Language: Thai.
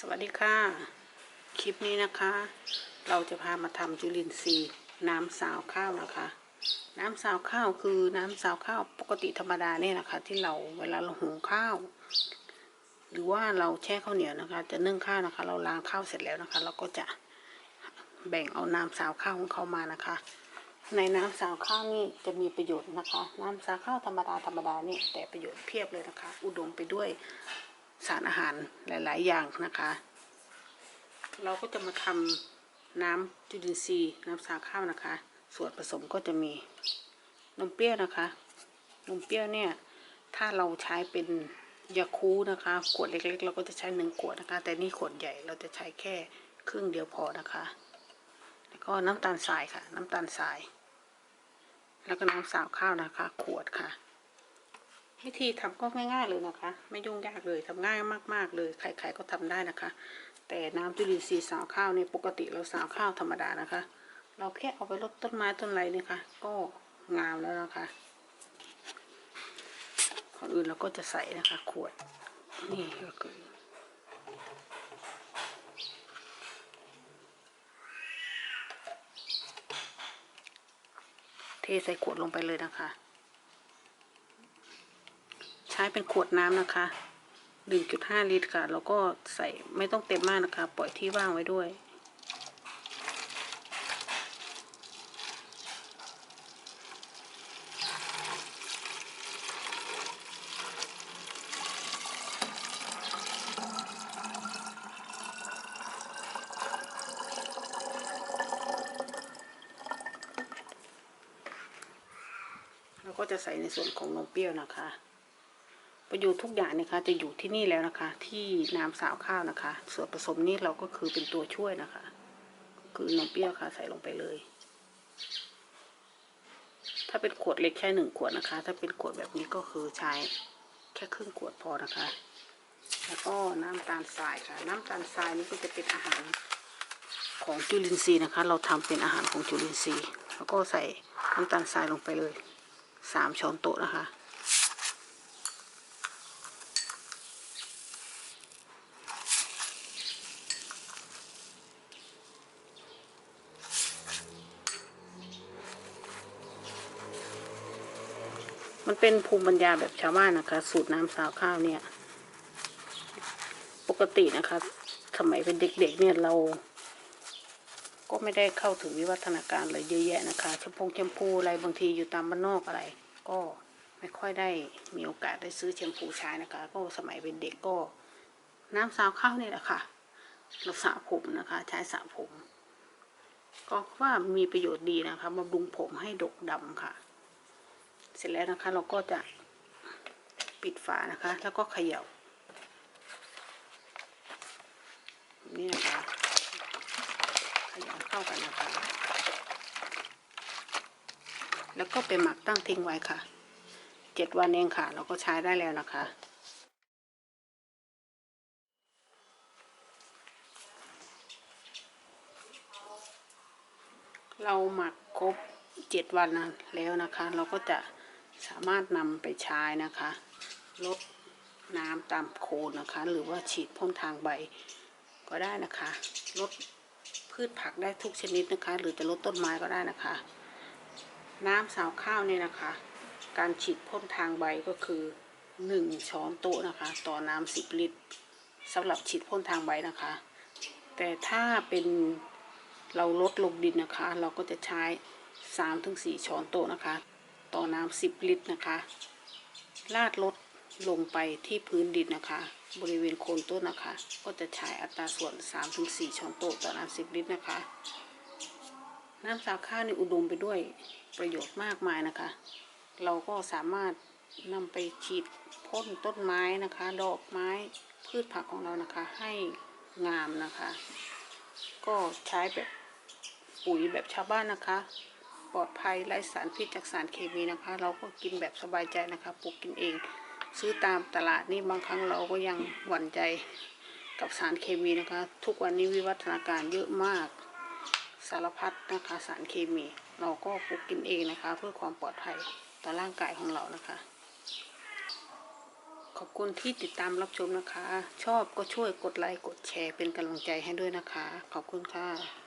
สวัสดีค่ะ คลิปนี้นะคะ เราจะพามาทำจุลินทรีย์น้ำสาวข้าวนะคะ น้ำสาวข้าวคือน้ำสาวข้าวปกติธรรมดาเนี่ยนะคะ ที่เราเวลาเราหุงข้าว หรือว่าเราแช่ข้าวเหนียวนะคะ จะนึ่งข้าวนะคะ เราล้างข้าวเสร็จแล้วนะคะ เราก็จะแบ่งเอาน้ำสาวข้าวของเขามานะคะ ในน้ำสาวข้าวนี่จะมีประโยชน์นะคะ น้ำสาวข้าวธรรมดาธรรมดานี่แต่ประโยชน์เพียบเลยนะคะ อุดมไปด้วย สารอาหารหลาย ๆ อย่างนะคะ เราก็จะมาทำน้ำจุลินทรีย์น้ำสาข้าวนะคะ ส่วนผสมก็จะมีนมเปรี้ยวนะคะ นมเปรี้ยวเนี่ย ถ้าเราใช้เป็นยาคูนะคะ ขวดเล็ก ๆ เราก็จะใช้หนึ่งขวดนะคะ แต่นี่ขวดใหญ่เราจะใช้แค่ครึ่งเดียวพอนะคะ แล้วก็น้ำตาลทรายค่ะ น้ำตาลทราย แล้วก็น้ำสาวข้าวนะคะ ขวดค่ะ วิธีทำก็ง่าย ๆเลยนะคะ ไม่ยุ่งยากเลยทำง่ายมากๆเลยใครๆก็ทำได้นะคะ แต่น้ำจุลินทรีย์สาวข้าวเนี่ยปกติเราสาวข้าวธรรมดานะคะ เราแค่เอาไปรดต้นไม้ต้นไรเนี่ยค่ะ ก็งามแล้วนะคะก่อนอื่นเราก็จะใส่นะคะ ขวดนี่ก็คือเทใส่ขวดลงไปเลยนะคะ ช้เป็นขวดน้ำนะคะ 1.5 ลิตรค่ะ แล้วก็ใส่ไม่ต้องเต็มมากนะคะ ปล่อยที่ว่างไว้ด้วยแล้วก็จะใส่ในส่วนของนมเปรี้ยวนะคะ ประโยชน์ทุกอย่างนะคะ จะอยู่ที่นี่แล้วนะคะ ที่น้ำสาวข้าวนะคะ ส่วนผสมนี้เราก็คือเป็นตัวช่วยนะคะคือนมเปรี้ยวค่ะใส่ลงไปเลย ถ้าเป็นขวดเล็กแค่หนึ่งขวดนะคะ ถ้าเป็นขวดแบบนี้ก็คือใช้แค่ครึ่งขวดพอนะคะ แล้วก็น้ำตาลทรายค่ะ น้ำตาลทรายนี่ก็จะเป็นอาหารของจุลินทรีย์นะคะ เราทำเป็นอาหารของจุลินทรีย์ แล้วก็ใส่น้ำตาลทรายลงไปเลยสามช้อนโต๊ะนะคะ มันเป็นภูมิปัญญาแบบชาวบ้านนะคะ สูตรน้ำสาวข้าวเนี่ย ปกตินะคะสมัยเป็นเด็กๆเนี่ยเรา ก็ไม่ได้เข้าถึงวิวัฒนาการอะไรเยอะแยะนะคะแชมพงแชมพูอะไรบางทีอยู่ตามบ้านนอกอะไร ก็ไม่ค่อยได้มีโอกาสได้ซื้อแชมพูใช้นะคะ ก็สมัยเป็นเด็กก็ น้ำสาวข้าวนี่แหละค่ะเราสระผมนะคะ ใช้สระผม ก็ว่ามีประโยชน์ดีนะคะบำรุงผมให้ดกดำค่ะ เสร็จแล้วนะคะ เราก็จะปิดฝานะคะ แล้วก็เขย่าแบบนี่นะคะเขย่าเข้ากันนะคะ แล้วก็ไปหมักตั้งทิ้งไว้ค่ะเจ็ดวันเองค่ะ เราก็ใช้ได้แล้วนะคะเราหมักครบเจ็ดวันแล้วนะคะ เราก็จะ สามารถนำไปใช้นะคะลดน้ำตามโคนนะคะ หรือว่าฉีดพ่นทางใบก็ได้นะคะลดพืชผักได้ทุกชนิดนะคะ หรือจะลดต้นไม้ก็ได้นะคะ น้ำสาวข้าวเนี่ยนะคะ การฉีดพ่นทางใบก็คือหนึ่งช้อนโต๊ะนะคะ ต่อน้ำสิบลิตรสำหรับฉีดพ่นทางใบนะคะ แต่ถ้าเป็นเราลดลงดินนะคะ เราก็จะใช้สามถึงสี่ช้อนโต๊ะนะคะ ต่อน้ำสิบลิตรนะคะ ลาดลดลงไปที่พื้นดินนะคะ บริเวณโคนต้นนะคะ ก็จะใช้อัตราส่วนสามถึงสี่ช้อนโต๊ะต่อน้ำสิบลิตรนะคะ น้ำสาข้าวนี่อุดมไปด้วยประโยชน์มากมายนะคะ เราก็สามารถนำไปฉีดพ่นต้นไม้นะคะ ดอกไม้พืชผักของเรานะคะ ให้งามนะคะ ก็ใช้แบบปุ๋ยแบบชาวบ้านนะคะ ปลอดภัยไร้สารพิษจากสารเคมีนะคะ เราก็กินแบบสบายใจนะคะปลูกกินเอง ซื้อตามตลาดนี่บางครั้งเราก็ยังหวั่นใจกับสารเคมีนะคะ ทุกวันนี้วิวัฒนาการเยอะมากสารพัดนะคะสารเคมี เราก็ปลูกกินเองนะคะ เพื่อความปลอดภัยต่อร่างกายของเรานะคะ ขอบคุณที่ติดตามรับชมนะคะ ชอบก็ช่วยกดไลค์กดแชร์เป็นกำลังใจให้ด้วยนะคะ ขอบคุณค่ะ